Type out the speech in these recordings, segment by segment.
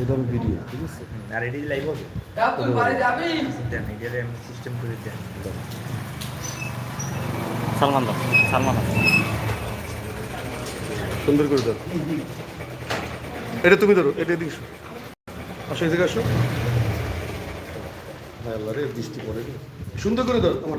একদম ভিডিও ঠিক আছে। আর এটি লাইভ হবে তুই বাড়ি যাবি? দেন এটারে আমি সিস্টেম করে দেন সালমান দাও সালমান দাও। সুন্দর করে দাও এটা তুমি ধরো এটা এদিকে এসো। আসো এদিকে আসো। আল্লাহ রে বৃষ্টি পড়ে সুন্দর করে দাও আমার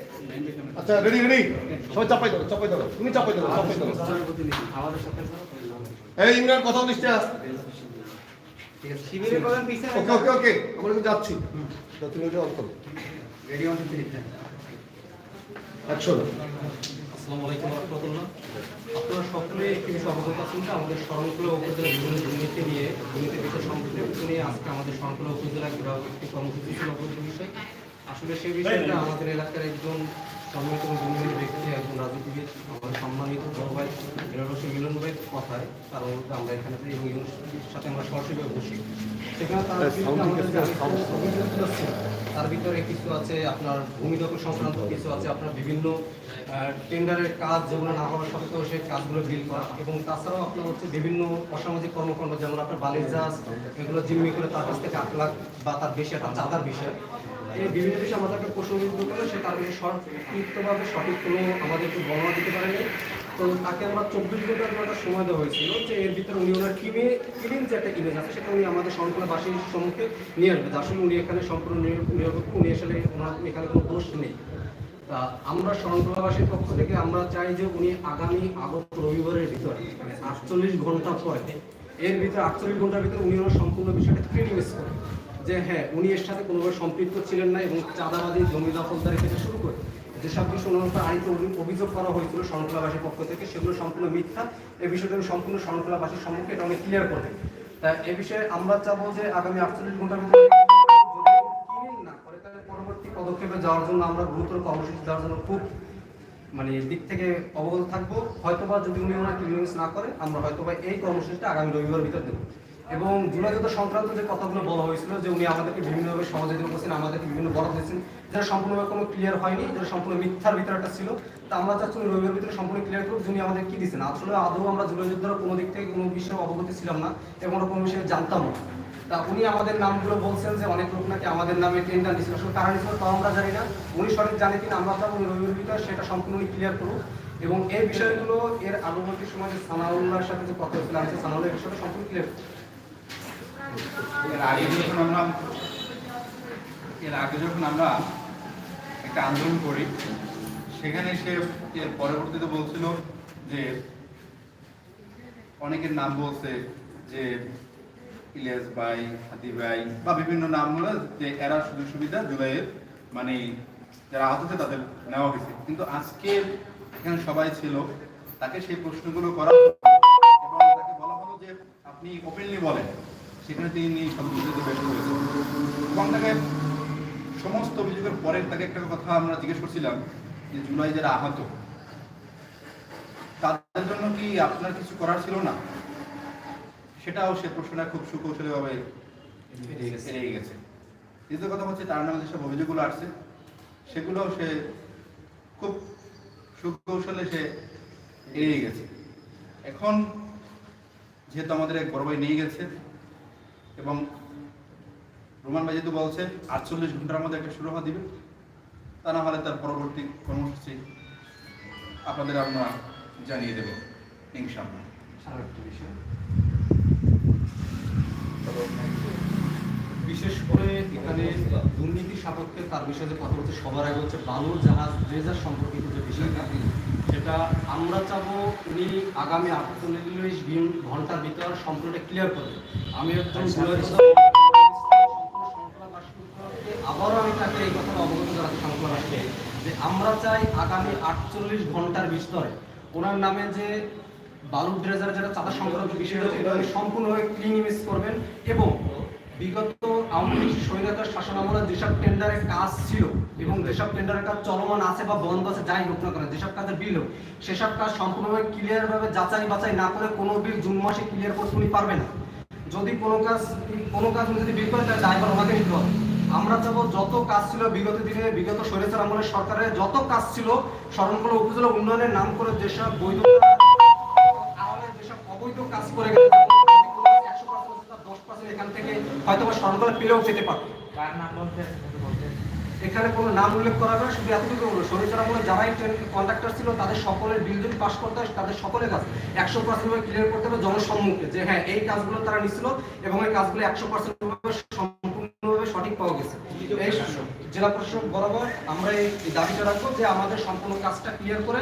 আচ্ছা রেডি রেডি সবাই চাপাই দাও চাপাই দাও তুমি চাপাই দাও চাপাই দাও। আমাদের সাথে এই ইমরান কথা বলিস না। ঠিক আছে শিবিরের প্রধান পিছনে ওকে ওকে ওকে আমরা কিন্তু যাচ্ছি। তো তুমি ওটা অন করো। রেডি অন থ্রি অ্যাকশন আসসালামু আলাইকুম রহমতুল্লাহ। আপনারা সকলে একটি অবগত আছেন আমাদের শরণকুলা উপজেলা বিভিন্ন দুর্নীতি নিয়ে দুর্নীতি বিষয় সম্পর্কিত নিয়ে আজকে আমাদের শরণকুলা উপজেলা একটি কর্মসূচি ছিল বিষয়। আসলে সেই বিষয়টা আমাদের এলাকার একজন সম্মানিত এবং ব্যক্তি একজন রাজনীতিবিদ আমাদের সম্মানিত ভাই মিলন মিলন ভাইয়ের কথায় তার মধ্যে আমরা এখানে এই অনুষ্ঠানের সাথে আমরা সরাসরি বসি। সেখানে তার বিরুদ্ধে আমাদের যে অভিযোগগুলো ছিল, তার ভিতরে কিছু আছে আপনার ভূমি দখল সংক্রান্ত কিছু আছে আপনার বিভিন্ন টেন্ডারের কাজ যেগুলো না হওয়া সত্ত্বেও সেই কাজগুলো বিল করা। এবং তাছাড়াও আপনার হচ্ছে বিভিন্ন অসামাজিক কর্মকাণ্ড যেমন আপনার বালির জাহাজ এগুলো জিম্মি করে তার কাছ থেকে আট লাখ বা তার বেশি একটা চাঁদার বিষয়। বিভিন্ন বিষয়ে আমাদেরকে প্রশ্নবিদ্ধ করে সে তার সংক্ষিপ্তভাবে সঠিক কোনো আমাদেরকে বর্ণনা দিতে পারেনি। তো তাকে আমরা চব্বিশ ঘণ্টার একটা সময় দেওয়া হয়েছিল যে এর ভিতরে উনি ওনার কিমে কিলিং যে একটা ইমেজ আছে, সেটা উনি আমাদের সম্পূর্ণবাসীর সম্মুখে নিয়ে আসবে। আসলে উনি এখানে সম্পূর্ণ নিরপেক্ষ, উনি আসলে ওনার এখানে কোনো দোষ নেই। তা আমরা শরণখোলাবাসীর পক্ষ থেকে আমরা চাই যে উনি আগামী আগস্ট, রবিবারের ভিতরে মানে আটচল্লিশ ঘণ্টা পরে, এর ভিতরে আটচল্লিশ ঘণ্টার ভিতরে উনি ওনার সম্পূর্ণ বিষয়টা ক্রিটিমাইজ করেন। যে হ্যাঁ উনি এর সাথে কোনোভাবে সম্পৃক্ত ছিলেন না এবং চাঁদাবাদী, জমি দখলদারি থেকে শুরু করে যেসব বিষয় ওনার উপর অভিযোগ করা হয়েছিল শরণখোলাবাসীর পক্ষ থেকে, সেগুলো সম্পূর্ণ মিথ্যা। এই বিষয়টা উনি সম্পূর্ণ শরণখোলাবাসীর সম্মুখে এটা উনি ক্লিয়ার করবেন তা এ বিষয়ে আমরা চাবো যে আগামী আটচল্লিশ ঘণ্টার ভিতরে পরবর্তী পদক্ষেপে যাওয়ার জন্য আমরা গুরুতর কর্মসূচি দেওয়ার জন্য খুব মানে দিক থেকে অবগত থাকব। হয়তোবা যদি উনি ওনার ক্লিয়ারেন্স না করে, আমরা হয়তোবা এই কর্মসূচিটা আগামী রবিবার ভিতর দেবো। এবং জুনাযুদ্ধ সংক্রান্ত যে কথাগুলো বলা হয়েছিল যে উনি আমাদেরকে বিভিন্নভাবে সহযোগিতা করছেন আমাদেরকে বিভিন্ন বরাদ দিয়েছেন, যেটা সম্পূর্ণভাবে কোনো ক্লিয়ার হয়নি, যেটা সম্পূর্ণ মিথ্যার ভিতরে একটা ছিল। তা আমরা চাচ্ছি উনি রবিবার ভিতরে সম্পূর্ণ ক্লিয়ার করুক যিনি আমাদের কি দিচ্ছেন আসলে আদৌ আমরা জুলাই যুদ্ধের কোনো দিক থেকে কোনো বিষয়ে অবগত ছিলাম না এবং আমরা কোনো বিষয়ে জানতাম না। তা উনি আমাদের নামগুলো বলছেন যে অনেক লোক নাকি আমাদের নামে টেন্ডার নিছিল আসলে কারণ ছিল তাও আমরা জানি না। উনি সঠিক জানে কিনা আমরা চাবো রবিবার ভিতরে সেটা সম্পূর্ণ ক্লিয়ার করুক। এবং এই বিষয়গুলো এর আনুগতিক সময় যে সানাউল্লাহর সাথে যে কথা হয়েছিল, আমি সানাউল্লাহ এই বিষয়টা সম্পূর্ণ ক্লিয়ার এর আগে যখন আমরা, এর আগে যখন আমরা একটা আন্দোলন করি, সেখানে সে এর পরবর্তীতে বলছিল যে, অনেকের নাম বলছে যে ইলিয়াস ভাই, হাতি ভাই বা বিভিন্ন নাম হলো যে এরা সুযোগ সুবিধা জুলাইয়ের মানে যারা আহত তাদের নেওয়া হয়েছে। কিন্তু আজকে এখানে সবাই ছিল, তাকে সেই প্রশ্নগুলো করা এবং তাকে বলা হলো যে, আপনি ওপেনলি বলেন। সেখানে তিনি সদস্যদের বের করেছেন এবং তাকে সমস্ত অভিযোগের পরে তাকে একটা কথা আমরা জিজ্ঞেস করছিলাম যে জুলাই যারা আহত তাদের জন্য কি আপনার কিছু করার ছিল না? সেটাও সে প্রশ্নটা খুব সুকৌশলীভাবে এড়িয়ে গেছে। দ্বিতীয় কথা হচ্ছে তার নামে যেসব অভিযোগগুলো আসছে সেগুলো সে খুব সুকৌশলে সে এড়িয়ে গেছে। এখন যেহেতু আমাদের এক বড় ভাই নিয়ে গেছে এবং রোমান ভাই যেহেতু বলছে আটচল্লিশ ঘণ্টার মধ্যে একটা শুরু হওয়া দিবে তা না হলে তার পরবর্তী কর্মসূচি আপনাদের আমরা জানিয়ে দেব ইনশাআল্লাহ। বিশেষ করে এখানে দুর্নীতি সাপেক্ষে তার বিষয়ে কথা বলছে সবার আগে হচ্ছে বালুর জাহাজ ড্রেজার সম্পর্কিত যে বিষয়টা সেটা আমরা চাবো উনি আগামী আটচল্লিশ দিন ঘণ্টার ভিতর সম্পূর্ণটা ক্লিয়ার করবে আমি একজন আবারও আমি তাকে এই কথা অবগত করাতে সংকলাসকে যে আমরা চাই আগামী আটচল্লিশ ঘণ্টার ভিতরে ওনার নামে যে বালু ড্রেজার যেটা চাঁদা সংক্রান্ত বিষয় রয়েছে উনি সম্পূর্ণভাবে ক্লিন ইমেজ করবেন এবং বিগত আওয়ামী লীগ স্বৈরাচার শাসন আমলে যেসব টেন্ডারের কাজ ছিল এবং যেসব টেন্ডারের কাজ চলমান আছে বা বন্ধ আছে, যাই হোক না কেন, যেসব কাজের বিল হোক, সেসব কাজ সম্পূর্ণভাবে ক্লিয়ারভাবে যাচাই বাছাই না করে কোনো বিল জুন মাসে ক্লিয়ার করতে উনি পারবে না। যদি কোনো কাজ কোনো কাজ উনি যদি বিল করে তাহলে দায়ভার ওনাকে নিতে হবে। আমরা চাবো যত কাজ ছিল বিগত দিনে, বিগত স্বৈরাচার আমলের সরকারের যত কাজ ছিল, শরণকলা উপজেলা উন্নয়নের নাম করে যেসব বৈধ যেসব অবৈধ কাজ করে গেছে এখান থেকে হয়তো বা শরণকলা পেলেও পেতে পারবে। নাম বলতে এখানে কোনো নাম উল্লেখ করা হবে শুধু এতটুকু বলব। শরীর আমলে যারাই ট্রেন কন্ট্রাক্টর ছিল, তাদের সকলের বিল যদি পাস করতে হয়, তাদের সকলের কাজ একশো পার্সেন্ট ক্লিয়ার করতে হবে জনসম্মুখে যে হ্যাঁ এই কাজগুলো তারা নিছিল এবং এই কাজগুলো একশো পার্সেন্ট সম্পূর্ণভাবে সঠিক পাওয়া গেছে। এই জেলা প্রশাসক বরাবর আমরা এই দাবিটা রাখব যে আমাদের সম্পূর্ণ কাজটা ক্লিয়ার করে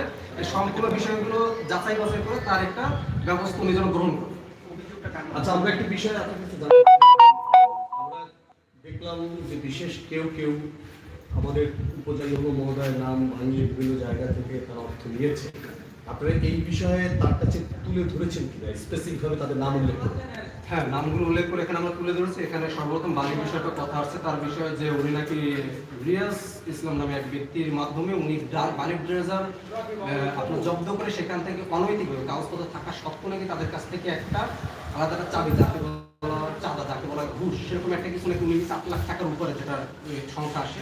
সম্পূর্ণ বিষয়গুলো যাচাই বাছাই করে তার একটা ব্যবস্থা যেন গ্রহণ করে আচ্ছা আমরা একটি বিষয় দেখলাম যে বিশেষ কেউ কেউ আমাদের উপজেলা মহোদয়ের নাম ভাঙিয়ে বিভিন্ন জায়গা থেকে তারা অর্থ নিয়েছে। আপনারা এই বিষয়ে তার কাছে তুলে ধরেছেন কিনা? স্পেসিফিক ভাবে তাদের নাম উল্লেখ করে হ্যাঁ নামগুলো উল্লেখ করে এখানে আমরা তুলে ধরেছি। এখানে সর্বপ্রথম বালির বিষয়টা কথা আসছে, তার বিষয়ে যে উনি নাকি রিয়াজ ইসলাম নামে এক ব্যক্তির মাধ্যমে উনি বালির ড্রেজার আপনার জব্দ করে সেখান থেকে অনৈতিকভাবে কাগজপত্র থাকা সত্ত্বেও নাকি তাদের কাছ থেকে একটা আলাদা একটা চাবি, যাকে বলা চাঁদা, যাকে বলা ঘুষ, সেরকম একটা কিছু নাকি উনি সাত লাখ টাকার উপরে যেটা সংখ্যা আসে।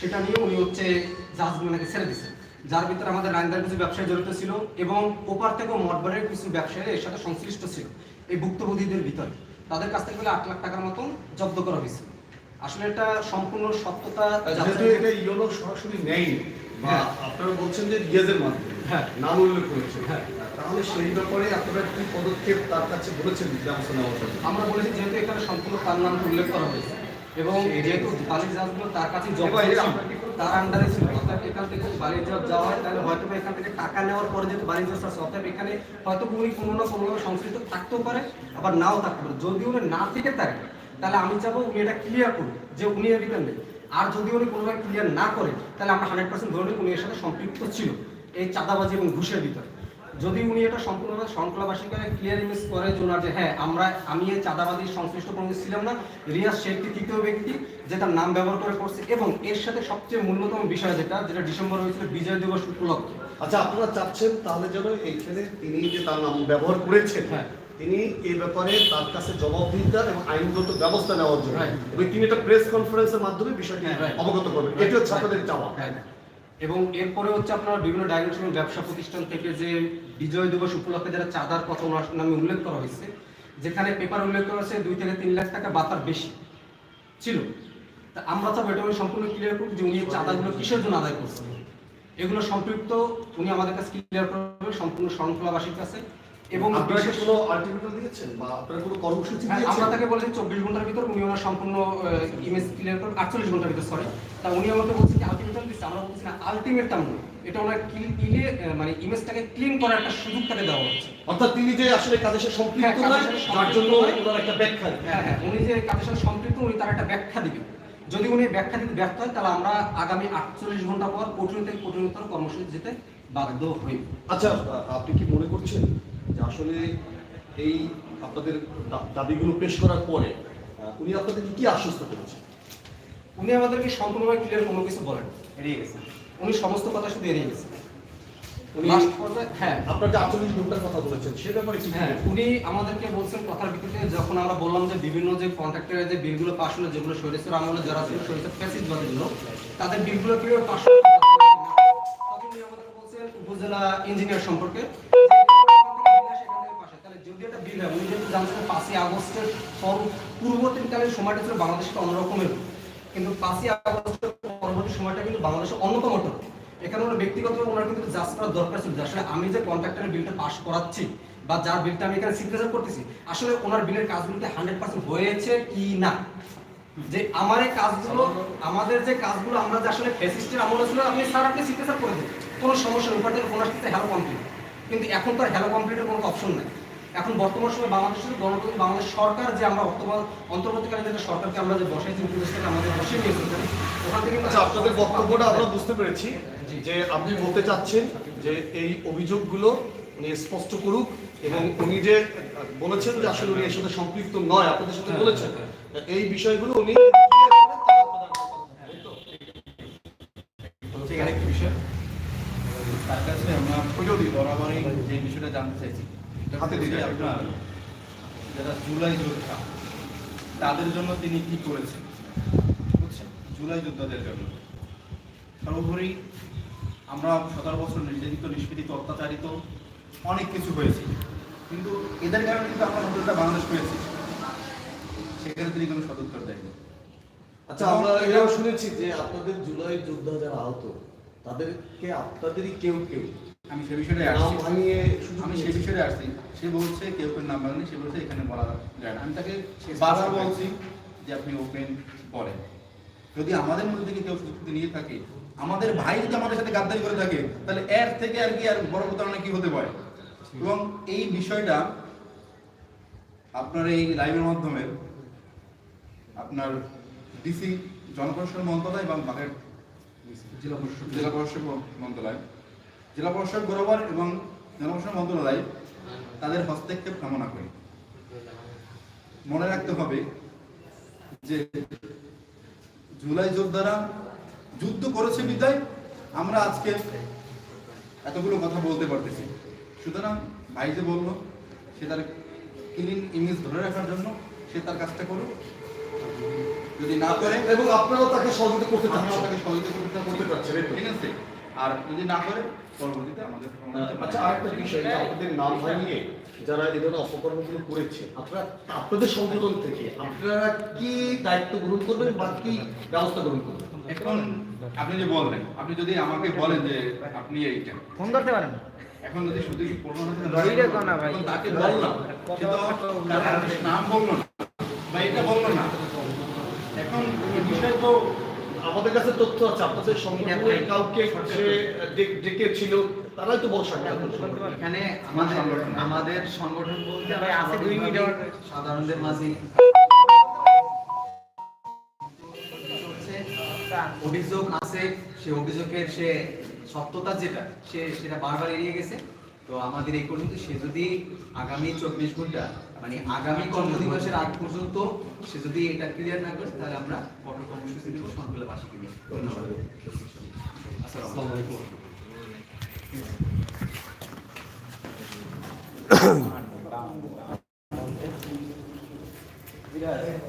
সেটা নিয়ে উনি হচ্ছে জাহাজগুলো নাকি ছেড়ে দিচ্ছেন যার ভিতরে আমাদের রায়দার কিছু ব্যবসায়ী জড়িত ছিল এবং ওপার থেকেও মঠবাড়ির কিছু ব্যবসায়ী এর সাথে সংশ্লিষ্ট ছিল এই ভুক্তভোগীদের ভিতরে। তাদের কাছ থেকে আট লাখ টাকার মতন জব্দ করা হয়েছে। আসলে এটা সম্পূর্ণ সত্যতা এটা ইয়োনো সরাসরি নেয়নি বা হ্যাঁ। আপনারা বলছেন যে রিয়াজের মাধ্যমে হ্যাঁ। নাম উল্লেখ করেছেন। হ্যাঁ। তাহলে সেই ব্যাপারে আপনারা কি পদক্ষেপ তার কাছে বলেছেন আমরা বলেছি যেহেতু এখানে সম্পূর্ণ তার নাম উল্লেখ করা হয়েছে। এবং যেহেতু বালির জাহাজগুলো তার কাছে জব্দ তার আন্ডারে ছিল। অর্থাৎ এখান থেকে বালির জাহাজ যাওয়া হয় তাহলে হয়তো বা এখান থেকে টাকা নেওয়ার পরে যেহেতু বালির জাহাজ আছে অর্থাৎ এখানে হয়তো উনি কোনো না কোনোভাবে সংশ্লিষ্ট থাকতেও পারে আবার নাও থাকতে পারে। যদি উনি না থেকে থাকে তাহলে আমি চাবো উনি এটা ক্লিয়ার করুন যে উনি এর নেই। আর যদি উনি কোনোভাবে ক্লিয়ার না করে তাহলে আমরা হান্ড্রেড পার্সেন্ট ধরে উনি এর সাথে সম্পৃক্ত ছিল। এই চাঁদাবাজি এবং ঘুষের ভিতরে। যদি উনি এটা সম্পূর্ণভাবে শৃঙ্খলাবাসীকে ক্লিয়ার ইমেজ করে যে ওনার যে হ্যাঁ আমরা আমি এই চাঁদাবাদী সংশ্লিষ্ট কোনো ছিলাম না রিয়াজ একটি তৃতীয় ব্যক্তি যে তার নাম ব্যবহার করে করছে এবং এর সাথে সবচেয়ে মূল্যতম বিষয় যেটা যেটা ডিসেম্বর হয়েছিল বিজয় দিবস উপলক্ষে আচ্ছা আপনারা চাচ্ছেন তাহলে যেন এইখানে তিনি যে তার নাম ব্যবহার করেছেন হ্যাঁ। তিনি এ ব্যাপারে তার কাছে জবাবদিহিতা এবং আইনগত ব্যবস্থা নেওয়ার জন্য. এবং তিনি একটা প্রেস কনফারেন্সের মাধ্যমে বিষয়টি হ্যাঁ. অবগত করবেন এটি হচ্ছে আপনাদের চাওয়া হ্যাঁ। এবং এরপরে হচ্ছে আপনার বিভিন্ন ডাইমেনশন ব্যবসা প্রতিষ্ঠান থেকে যে বিজয় দিবস উপলক্ষে যারা চাঁদার কথা নামে উল্লেখ করা হয়েছে, যেখানে পেপার উল্লেখ করা হয়েছে দুই থেকে তিন লাখ টাকা বা তার বেশি ছিল। তা আমরা তো এটা সম্পূর্ণ ক্লিয়ার করব যে উনি চাঁদাগুলো কিসের জন্য আদায় করছেন। এগুলো সম্পৃক্ত, উনি আমাদের কাছে ক্লিয়ার করবে সম্পূর্ণ শৃঙ্খলাবাসীর কাছে। এবং আপনারা কি কোনো আলটিমেটাম দিয়েছেন? বা আপনারা কোনো কর্মসূচি হ্যাঁ, আমরা তাকে বলেছি চব্বিশ ঘণ্টার ভিতর উনি ওনার সম্পূর্ণ ইমেজ ক্লিয়ার করবেন আটচল্লিশ ঘণ্টার ভিতর সরি তা উনি আমাকে বলছেন যে আলটিমেটাম দিচ্ছে আমরা বলছি না আলটিমেটাম নয় এটা ওনার ক্লিন মানে ইমেজটাকে ক্লিন করার একটা সুযোগ তাকে দেওয়া হচ্ছে। অর্থাৎ তিনি যে আসলে কাজের সাথে সম্পৃক্ত হ্যাঁ, তার জন্য ওনার একটা ব্যাখ্যা। হ্যাঁ হ্যাঁ উনি যে কাজের সাথে সম্পৃক্ত উনি তার একটা ব্যাখ্যা দিবেন। যদি উনি ব্যাখ্যা দিতে ব্যর্থ হয় তাহলে আমরা আগামী আটচল্লিশ ঘণ্টা পর কঠিন থেকে কঠিনতর কর্মসূচি যেতে বাধ্য হই। আচ্ছা আপনি কি মনে করছেন যে আসলে এই আপনাদের দাবিগুলো পেশ করার পরে উনি আপনাদেরকে কি আশ্বস্ত করেছেন? উনি আমাদেরকে সম্পূর্ণভাবে ক্লিয়ার কোনো কিছু বলেন এড়িয়ে গেছে। উনি সমস্ত কথা শুধু এড়িয়ে গেছেন হ্যাঁ। আপনার যে আটচল্লিশ ঘণ্টার কথা বলেছেন সে ব্যাপারে হ্যাঁ উনি আমাদেরকে বলছেন কথার ভিত্তিতে যখন আমরা বললাম যে বিভিন্ন যে কন্ট্রাক্টরের যে বিলগুলো হলো যেগুলো আমলে যারা ছিল সরিয়েছে ফ্যাসিস বাদীগুলো তাদের বিলগুলো কীভাবে পাস হলো? তখন বলছেন উপজেলা ইঞ্জিনিয়ার সম্পর্কে। হয়। উনি যেহেতু জানছেন পাঁচই আগস্টের পর- সময়টা ছিল অন্যরকমের। কিন্তু পাঁচই আগস্টের পরবর্তী সময়টা কিন্তু বাংলাদেশের। এখানে ওনার ব্যক্তিগত ওনার কিন্তু জাজ করার দরকার ছিল আসলে আমি যে কন্ট্রাক্টরের বিলটা করাচ্ছি বা যার বিলটা আমি এখানে সিগনেচার করতেছি, আসলে ওনার বিলের কাজগুলোতে হান্ড্রেড পার্সেন্ট হয়েছে কি না? যে আমার এই কাজগুলো, আমাদের যে কাজগুলো, আমরা যে আসলে ফেসিস্টের আমল ছিল স্যার আপনি সিগনেচার করে কোনো সমস্যা নেই ওনার সাথে হ্যালো কমপ্লিট কিন্তু এখন তো আর হ্যালো কমপ্লিটের কোনো অপশন নেই। এখন বর্তমান সময় বাংলাদেশের গণতন্ত্র বাংলাদেশ সরকার যে আমরা বর্তমান অন্তর্বর্তীকালীন যে সরকারকে আমরা যে বসাইছি উপদেশ থেকে আমাদের বসে নিয়েছি ওখানে, ওখান থেকে আচ্ছা আপনাদের বক্তব্যটা আমরা বুঝতে পেরেছি যে আপনি বলতে চাচ্ছেন যে এই অভিযোগগুলো উনি স্পষ্ট করুক এবং উনি যে বলেছেন যে আসলে উনি এর সাথে সম্পৃক্ত নয় আপনাদের সাথে বলেছেন। এই বিষয়গুলো উনি আরেকটি বিষয়। তার কাছে আমরা বরাবরই যে বিষয়টা জানতে চাইছি। হাতে দিলে আপনার যারা জুলাই যোদ্ধা, তাদের জন্য তিনি কি করেছেন? বুঝছেন? জুলাই যোদ্ধাদের জন্য। সর্বোপরি আমরা সতেরো বছর নির্যাতিত, নিষ্পীড়িত, অত্যাচারিত, অনেক কিছু হয়েছে। কিন্তু এদের কারণে কিন্তু আমরা নতুনটা বাংলাদেশ পেয়েছি। সেখানে তিনি কোনো সদুত্তর দেয়নি আচ্ছা আমরা এটাও শুনেছি যে আপনাদের জুলাই যোদ্ধা যারা আহত, তাদেরকে আপনাদেরই কেউ কেউ আমি সে বিষয়টা নাম আসছি আমি সে বিষয়ে আসছি। সে বলছে কেউ কেউ নাম বলেনি সে বলছে এখানে বলা যায় না। আমি তাকে বারবার বলছি যে আপনি ওপেন বলেন যদি আমাদের মধ্যে থেকে কেউ সুযোগ নিয়ে থাকে আমাদের ভাই যদি আমাদের সাথে গাদ্দারি করে থাকে তাহলে এর থেকে আর কি আর বড় প্রতারণা কি হতে পারে? এবং এই বিষয়টা আপনার এই লাইভের মাধ্যমে আপনার ডিসি জনপ্রশাসন মন্ত্রণালয় এবং বাগের জেলা প্রশাসক জেলা প্রশাসক মন্ত্রণালয় জেলা প্রশাসক বরাবর এবং জনপ্রশাসন মন্ত্রণালয় তাদের হস্তক্ষেপ কামনা করি। মনে রাখতে হবে যে জুলাই যোদ্ধারা যুদ্ধ করেছে বিদায় আমরা আজকে এতগুলো কথা বলতে পারতেছি। সুতরাং ভাই যে বলল সে তার ক্লিন ইমেজ ধরে রাখার জন্য সে তার কাজটা করুক। যদি না করে এবং আপনারাও তাকে সহযোগিতা করতে চাচ্ছেন। তাকে সহযোগিতা করতে করতে পারছেন ঠিক আছে? আর যদি না করে পরবর্তীতে আমাদের আচ্ছা আরেকটা বিষয় আপনাদের নাম ভাঙিয়ে যারা এই ধরনের অপকর্মগুলো করেছে আপনারা আপনাদের সংগঠন থেকে আপনারা কি দায়িত্ব গ্রহণ করবেন বা কি ব্যবস্থা গ্রহণ করবেন? এখন আপনি যে বললেন আপনি যদি আমাকে বলেন যে আপনি এইটা ফোন করতে পারেন এখন যদি শুধু কি প্রমাণ। তাকে বললাম নাম বলল না বা এটা বলল না। এখন এই বিষয় তো আমাদের কাছে তথ্য আছে আপনাদের সংগঠনের কাউকে ডেকেছিল তারাই তো বলছেন এখানে আমাদের আমাদের সংগঠন। বলতে আছে দুই মিনিট আমার। সাধারণদের মাঝে। হচ্ছে অভিযোগ আছে সে অভিযোগের সে সত্যতা যেটা সে সেটা বারবার এড়িয়ে গেছে। তো আমাদের এই পর্যন্ত সে যদি আগামী চব্বিশ ঘণ্টা মানে আগামী কর্মদিবসের আগ পর্যন্ত সে যদি এটা ক্লিয়ার না করে তাহলে আমরা কঠোর কর্মসূচি দেবো বাসি নিয়ে ধন্যবাদ।